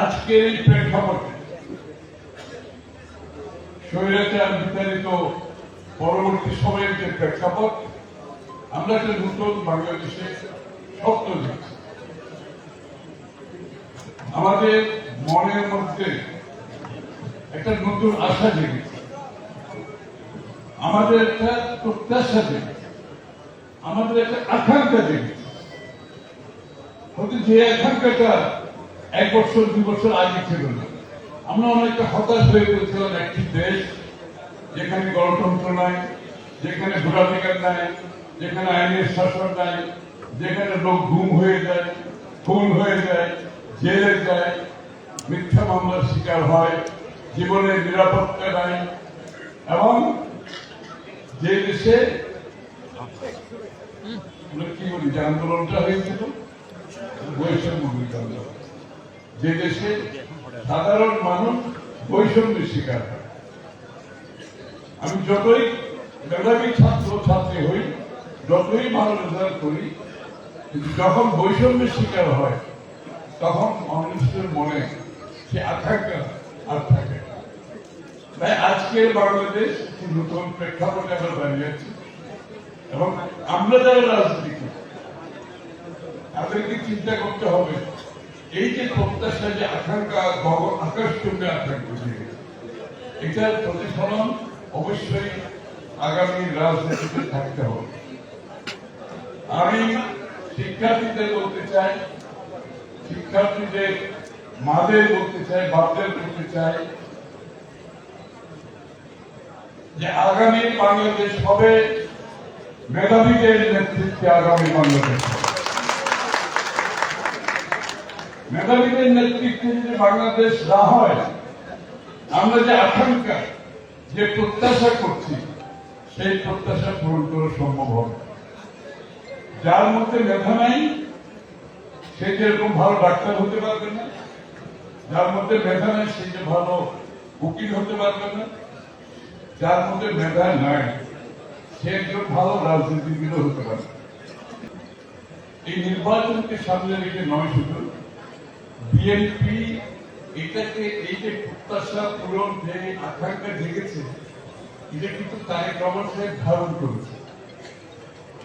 আজকের এই প্রেক্ষাপটে স্বৈরাচার বিতাড়িত পরবর্তী সময়ের যে প্রেক্ষাপট, আমরা একটা নতুন বাংলাদেশে স্বপ্ন দেখছি, আমাদের মনের মধ্যে একটা নতুন আশা জেগেছে। আমাদের একটা প্রত্যাশা জেগেছে, আমাদের একটা আকাঙ্ক্ষা জেগেছে। যে আকাঙ্ক্ষাটা এক বছর দুই বছর আগে ছিল না। আমরা অনেকটা হতাশ হয়ে পড়েছিলাম একটি দেশ, যেখানে গণতন্ত্র নাই, যেখানে ভোটাধিকার নাই, যেখানে আইনের শাসন নাই, যেখানে লোক ঘুম হয়ে যায়, খুন হয়ে যায়, জেলে যায়, মিথ্যা মামলার শিকার হয় জীবনের নিরাপত্তা নাই, এবং যে দেশে কি বলি, যে আন্দোলনটা হয়েছিল, বৈষম্য আন্দোলন। যে দেশে সাধারণ মানুষ বৈষম্যের শিকার হয়। আমি যতই মেধাবী ছাত্র, ছাত্রী হই, যতই ভালো রেজাল্ট করি, কিন্তু যখন বৈষম্যের শিকার হয়, তখন মানুষের মনে সে আকাঙ্ক্ষা আর থাকে তাই আজকের বাংলাদেশ নতুন প্রেক্ষাপটে আমরা দাঁড়িয়ে আছি। এবং আমরা যারা রাজনীতি তাদেরকে চিন্তা করতে হবে এই যে প্রত্যাশা, যে আকাঙ্ক্ষা গগন আকাশ চুম্বে আকাঙ্ক্ষা এটার প্রতিফলন অবশ্যই আগামী রাজনীতিতে থাকতে হবে। আমি শিক্ষার্থীদের বলতে চাই, শিক্ষার্থীদের মাদের বলতে চাই, বাপদের বলতে চাই, যে আগামী বাংলাদেশ হবে, মেধাবীদের নেতৃত্বে আগামী বাংলাদেশ মেধাবীদের নেতৃত্বে যদি বাংলাদেশ না হয়, আমরা যে আকাঙ্ক্ষা, যে প্রত্যাশা করছি, সেই প্রত্যাশা পূরণ করা সম্ভব হবে যার মধ্যে মেধা নাই, সে যেরকম ভালো ডাক্তার হতে পারবে না, যার মধ্যে মেধা নাই, সে যে ভালো উকিল হতে পারবে না, যার মধ্যে মেধা নাই, সে একজন ভালো রাজনীতিবিদও হতে পারবে এই নির্বাচনকে সামনে রেখে নয় শুধু বিএনপি এটাকে এই যে প্রত্যাশা পূরণ যে আকাঙ্ক্ষা এটা কিন্তু তারেক রহমান সাহেব ধারণ করেছে।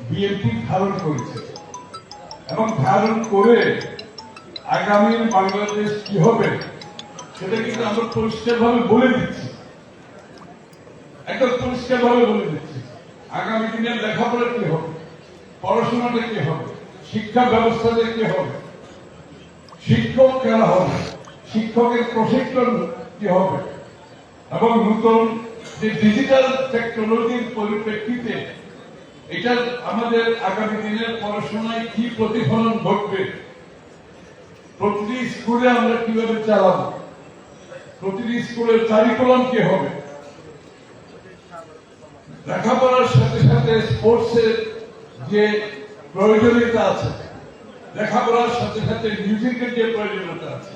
বিএনপি ধারণ করেছে। এবং ধারণ করে আগামীর বাংলাদেশ কি হবে, সেটা কিন্তু আমরা পরিষ্কার ভাবে বলে দিচ্ছি। একদম পরিষ্কার ভাবে বলে দিচ্ছি। আগামী দিনে লেখাপড়া কি হবে, পড়াশোনাটা কি হবে, শিক্ষা ব্যবস্থাটা কি হবে শিক্ষক কেন হবে? শিক্ষকের প্রশিক্ষণ কি হবে? এবং নতুন যে ডিজিটাল টেকনোলজির পরিপ্রেক্ষিতে এটা আমাদের আগামী দিনের পড়াশোনায় কি প্রতিফলন ঘটবে? প্রতিটি স্কুলে আমরা কীভাবে চালাবো? প্রতিটি স্কুলের কারিকুলাম কি হবে? লেখাপড়ার সাথে সাথে স্পোর্টসের যে প্রয়োজনীয়তা আছে লেখাপড়ার সাথে সাথে মিউজিকের যে প্রয়োজনীয়তা আছে,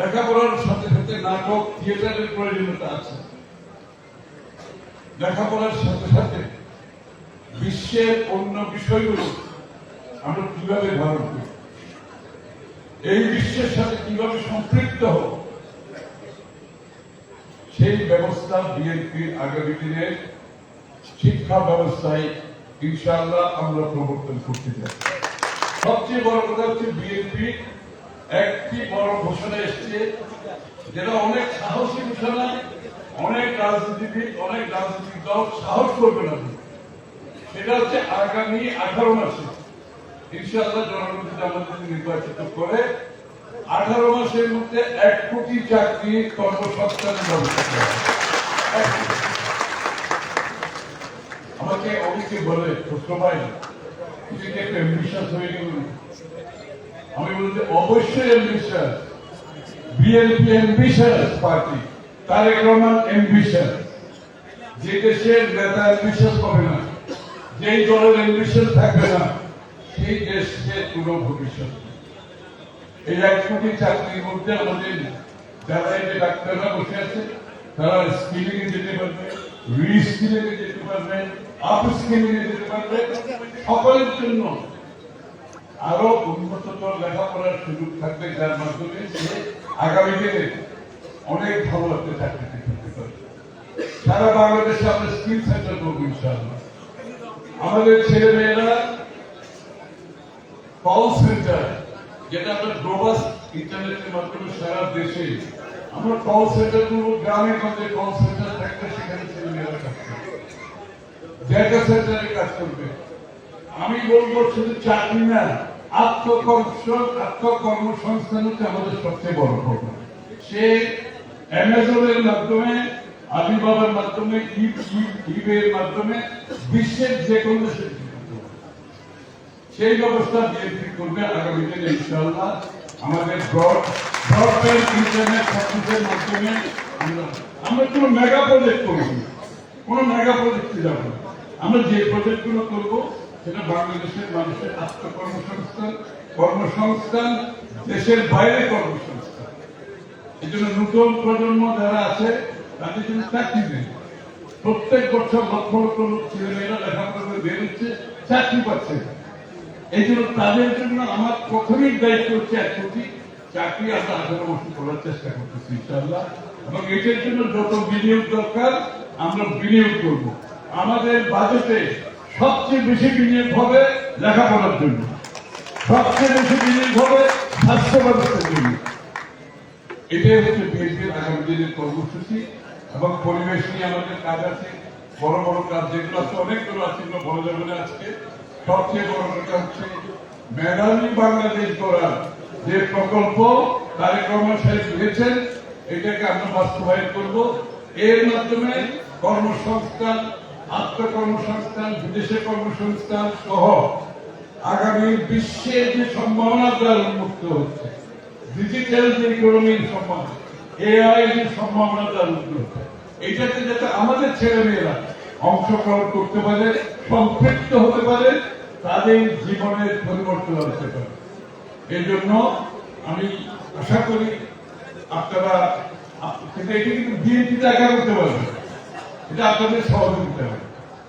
লেখাপড়ার সাথে সাথে নাটক থিয়েটারের প্রয়োজনীয়তা আছে, লেখাপড়ার সাথে সাথে বিশ্বের অন্য বিষয়গুলো আমরা কীভাবে ধারণ করি, এই বিশ্বের সাথে কীভাবে সম্পৃক্ত হব, সেই ব্যবস্থা বিএনপির আগামী দিনের শিক্ষা ব্যবস্থায় ইনশাআল্লাহ আমরা প্রবর্তন করতে চাই। সবচেয়ে বড় কথা হচ্ছে বিএনপি একটি বড় ঘোষণা এসছে যেটা অনেক সাহসী ঘোষণা অনেক রাজনীতিবিদ, অনেক রাজনৈতিক দল সাহস করবে না। সেটা হচ্ছে আগামী আঠারো মাসে। ইনশাআল্লাহ জনগণ আমাদের নির্বাচিত করে আঠারো মাসের মধ্যে এক কোটি চাকরি কর্মসংস্থানের ব্যবস্থা। আমাকে অনেকে বলে, প্রশ্ন পাই নিজেকে একটা আমি বলতে অবশ্যই ambitious BNP ambitious party Tarique Rahman ambitious যে দেশের নেতা এম্বিশাস হবে না, যেই দলের এম্বিশন থাকবে না, সেই দেশের কোনো ভবিষ্যৎ এই এক কোটি চাকরির মধ্যে আমাদের যারা এই ডাক্তাররা বসে আছে, তারা স্কিলিং এ যেতে পারবে রিস্কিলিং এ যেতে পারবে। আরও উন্নততর লেখাপড়ার সুযোগ থাকবে যার মাধ্যমে সে আগামী দিনে অনেক ভালো একটা চাকরি করতে পারবে। সারা বাংলাদেশে আমরা স্কিল সেন্টার করব আমাদের ছেলে মেয়েরা কল সেন্টার যেটা আমরা গ্লোবাল ইন্টারনেটের মাধ্যমে সারা দেশে আমরা কল সেন্টার করব গ্রামে গঞ্জে কল সেন্টার থাকবে সেখানে ছেলে মেয়েরা কাজ জায়গা সেন্টারে কাজ করবে। আমি বলব শুধু চাকরি না আত্মকর্ষ আত্মকর্মসংস্থান হচ্ছে আমাদের সবচেয়ে বড় প্রবলেম সে অ্যামাজনের মাধ্যমে, আলিবাবার মাধ্যমে ইবের মাধ্যমে, বিশ্বের যে কোনো দেশে। সেই ব্যবস্থা বিএনপি করবে আগামী দিনে ইনশাআল্লাহ। আমাদের ব্রড ব্রডব্যান্ড ইন্টারনেট সার্ভিসের মাধ্যমে আমরা আমরা কোনো মেগা প্রজেক্ট করব কোনো মেগা প্রজেক্টে যাব না। আমরা যে প্রজেক্টগুলো করব, সেটা বাংলাদেশের মানুষের আত্মকর্মসংস্থান কর্মসংস্থান কর্মসংস্থান, দেশের বাইরে কর্মসংস্থান। এই জন্য নতুন প্রজন্ম যারা আছে, তাদের জন্য চাকরি নেই। প্রত্যেক বছর লক্ষ লক্ষ লোক ছেলে মেয়েরা লেখাপড়া করে বের হচ্ছে, চাকরি পাচ্ছে। এই জন্য তাদের জন্য আমার প্রথমেই দায়িত্ব হচ্ছে এক কোটি চাকরি আমরা আঠারো বছর করার চেষ্টা করতেছি, ইনশাআল্লাহ। এবং এটার জন্য যত বিনিয়োগ দরকার, আমরা বিনিয়োগ করব। আমাদের বাজেটে সবচেয়ে বেশি বিনিয়োগ হবে লেখাপড়ার জন্য। সবচেয়ে বেশি বিনিয়োগ হবে স্বাস্থ্য ব্যবস্থার জন্য। এটাই হচ্ছে বিএনপির আগামী দিনের কর্মসূচি এবং পরিবেশ নিয়ে আমাদের কাজ আছে। বড় বড় কাজ যেগুলো আছে, অনেকগুলো আছে বড় যাবে না আজকে। সবচেয়ে বড় কথা হচ্ছে মেধাবী বাংলাদেশ গড়ার যে প্রকল্প তারেক রহমান সাহেব দিয়েছেন এটাকে আমরা বাস্তবায়ন করব। এর মাধ্যমে কর্মসংস্থান আত্মকর্মসংস্থান, বিদেশে কর্মসংস্থান সহ আগামী বিশ্বে যে সম্ভাবনা দ্বার উন্মুক্ত হচ্ছে ডিজিটাল যে ইকোনমির সম্ভাবনা এআই যে সম্ভাবনা তার উদ্যোগ এটাতে যাতে আমাদের ছেলে মেয়েরা অংশগ্রহণ করতে পারে, সম্পৃক্ত হতে পারে, তাদের জীবনের পরিবর্তন আনতে পারে। এই জন্য আমি আশা করি আপনারা এটা কিন্তু বিএনপি একা করতে পারবে। এটা আপনাদের সহযোগিতা হবে।